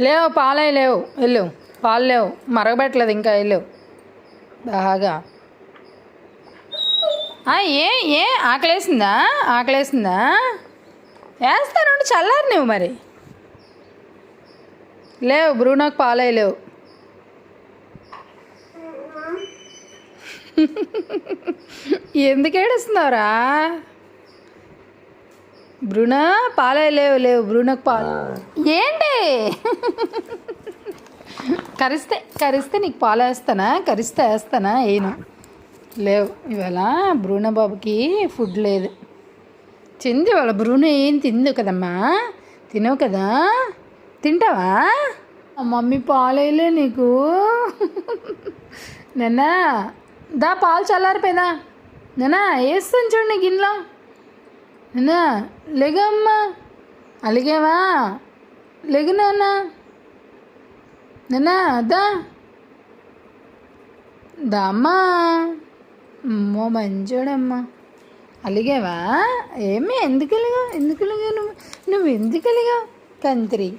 లేవు పాలే లేవు. వెళ్ళు. పాలు లేవు. మరగబెట్టలేదు ఇంకా వెళ్ళు. బాగా. ఆ, ఏ ఏ ఆకలేసిందా? ఆకలేసిందా? వేస్తాను చల్లారు నువ్వు మరి. లేవు బ్రూనోకి పాలే లేవు. ఎందుకు ఏడుస్తున్నావురా? బ్రూనా పాలే లేవు లేవు. బ్రూనోకి పాలు. ఏంటి? కరిస్తే కరిస్తే నీకు పాలు వేస్తానా కరిస్తే వేస్తానా? వేయను లేవు. ఇవాళ బ్రూన బాబుకి ఫుడ్ లేదు. తింది వాళ్ళ బ్రూన ఏం తిందు కదమ్మా? తినవు కదా? తింటావా? మమ్మీ పాలేలే నీకు. నిన్న దా పాలు చల్లారిపోయిందా? నిన్న వేస్తాను చూడండి గిన్నెలో నిన్న లెగమ్మా. అలిగేవా? లెగు నాన్నా. నన్నా దా దామ్మా అమ్మో మంచోడమ్మా. అలిగావా? ఏమి ఎందుకు అలిగా ఎందుకు అలిగా నువ్వు? నువ్వు ఎందుకు అలిగా కంత్రి.